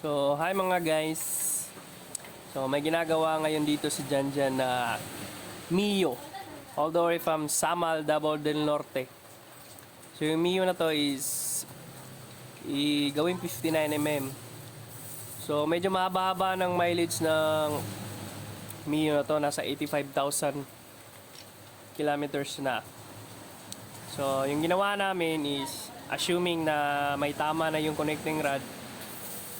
So, hi mga guys. So, may ginagawa ngayon dito si Janjan na Mio. All the way from Samal, Davao del Norte. So, yung Mio na to is i gawin 59mm. So, medyo mahaba-haba ng mileage ng Mio na to. Nasa 85,000 kilometers na. So, yung ginawa namin is assuming na may tama na yung connecting rod,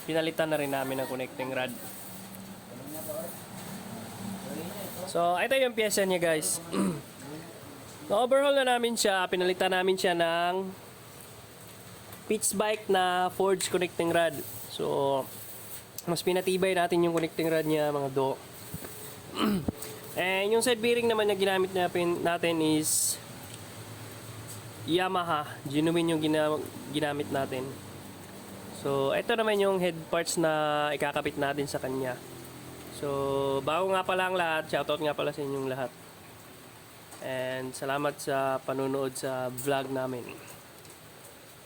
pinalitan na rin namin ang connecting rod. So, ito yung pyesa niya guys. Na-overhaul na namin siya, pinalitan namin siya ng pitch bike na forged connecting rod. So, mas pinatibay natin yung connecting rod niya mga do. And yung side bearing naman na ginamit natin is Yamaha. Genuine yung gina- ginamit natin. So, ito naman yung head parts na ikakabit natin sa kanya. So, bago nga pala ang lahat, shoutout nga pala sa inyong lahat. And salamat sa panunood sa vlog namin.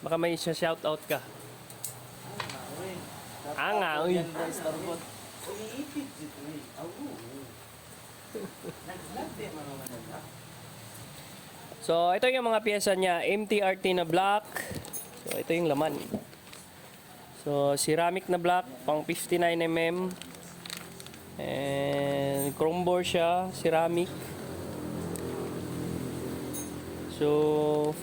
Baka may shoutout ka. Ah nga, uy. So, ito yung mga pyesa niya. MTRT na black. So, ito yung laman. So, ceramic na black, pang 59mm. And chrome bore siya, ceramic. So,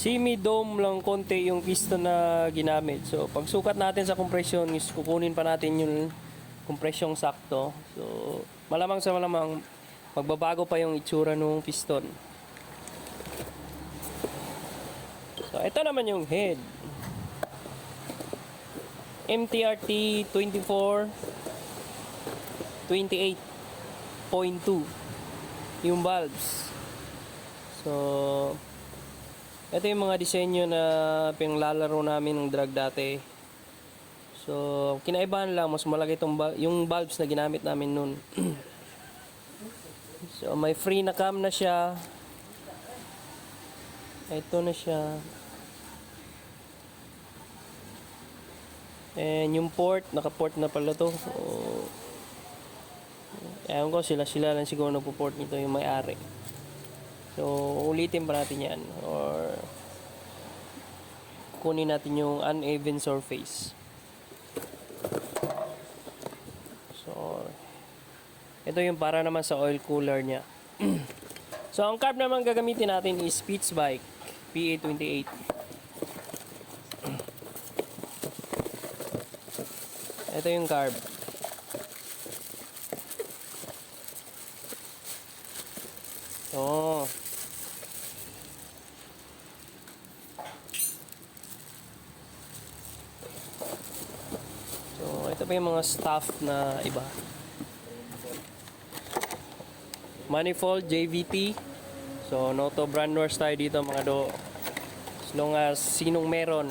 semi-dome lang konti yung piston na ginamit. So, pag sukat natin sa compression, is kukunin pa natin yung compression sakto. So, malamang sa malamang, magbabago pa yung itsura ng piston. So, ito naman yung head. MTRT 24 28.2 yung valves. So, ito yung mga disenyo na pinaglalaro namin ng drag dati. So, kinaibahan lang, mas malaki itong yung valves na ginamit namin nun. so, may free na cam na siya. Ito na siya. And yung port, naka-port na pala to. So, ewan ko, sila-sila lang siguro nagpo-port nito yung may-ari. So, ulitin pa natin yan. Or, kunin natin yung uneven surface. So, ito yung para naman sa oil cooler niya. so, ang carb naman gagamitin natin is Speeds Bike PA28. Ito yung carb. Oh. So, ito pa yung mga stuff na iba. Manifold JVT. So, Noto brand wars tayo dito mga do. As long as sinong meron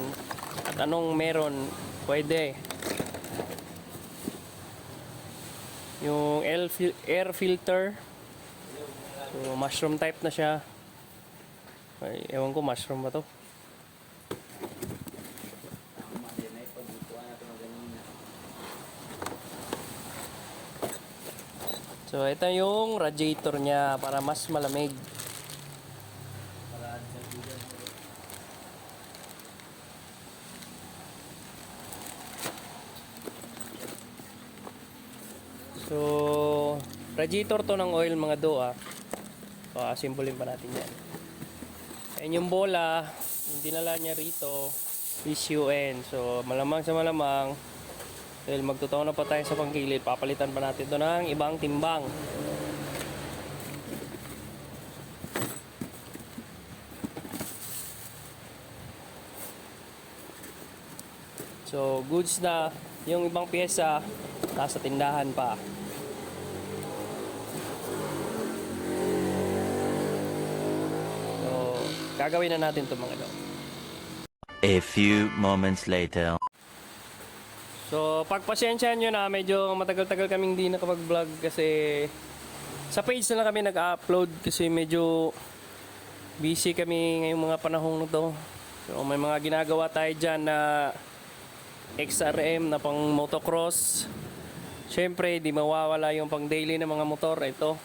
at anong meron, pwede. Yung air fil- air filter. So, mushroom type na siya. Ay, ewan ko, mushroom ba to? So, ito yung radiator niya para mas malamig. So, radiator to ng oil mga do ah. So, asimbolin pa natin yan. And yung bola, yung dinala niya rito, is UN. So, malamang sa malamang, dahil magtotoo na pa tayo sa pangkilid, papalitan pa natin ito ng ibang timbang. So, goods na yung ibang pyesa, nasa tindahan pa. Gagawin na natin ito mga do. A few moments later. So, pagpasensyahan nyo na, medyo matagal-tagal kaming di nakapag-vlog kasi sa page na lang kami nag-upload kasi medyo busy kami ngayong mga panahon na to. So, may mga ginagawa tayo dyan na XRM na pang motocross. Siyempre, di mawawala yung pang daily na mga motor. Ito.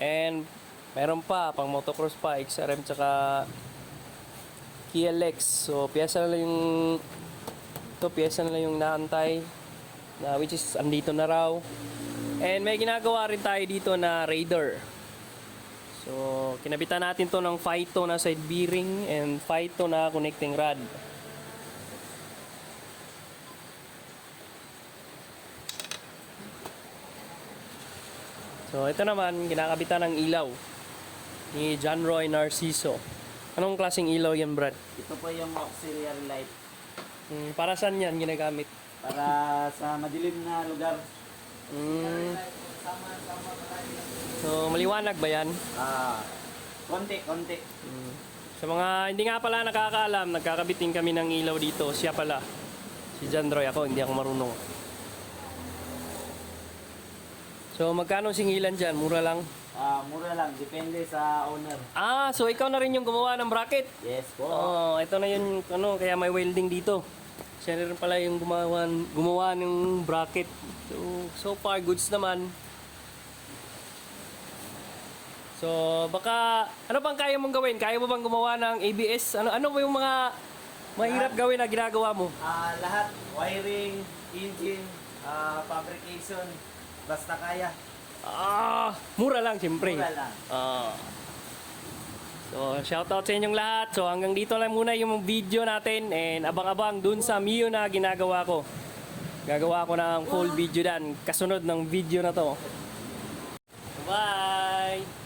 And meron pa, pang motocross pa, XRM tsaka KLX. So, piyesa na lang yung ito, piyesa na lang yung naantay na which is andito na raw. And may ginagawa rin tayo dito na Raider. So, kinabitan natin to ng Phyto na side bearing and Phyto na connecting rod. So, ito naman, kinakabitan ng ilaw ni John Roy Narciso. Anong klaseng ilaw yan, Brad? Ito po yung auxiliary light Hmm, para saan yan ginagamit? para sa madilim na lugar. Hmm. So, maliwanag ba yan? Ah, konti, konti. Sa mga hindi nga pala nakakaalam, nagkakabitin kami ng ilaw dito. Siya pala. Si John Roy. Ako, hindi ako marunong. So, magkano singilan dyan? Mura lang. Ah, mura lang, depende sa owner. Ah, so ikaw na rin yung gumawa ng bracket. Yes po. Oo, ito na yun, ano, kaya may welding dito. Siya na rin pala yung gumawa, gumawa ng bracket. So, so far, goods naman. So, baka, ano bang kaya mong gawin? Kaya mo bang gumawa ng ABS? Ano, ano ba yung mga mahirap gawin na ginagawa mo? Ah, lahat, wiring, engine, ah, fabrication, basta kaya. Ah, mura lang, siyempre. Mura lang. Ah. So, shoutout sa inyong lahat. So, hanggang dito lang muna yung video natin and abang-abang dun sa Mio na ginagawa ko. Gagawa ko ng full video dan kasunod ng video na to. Bye!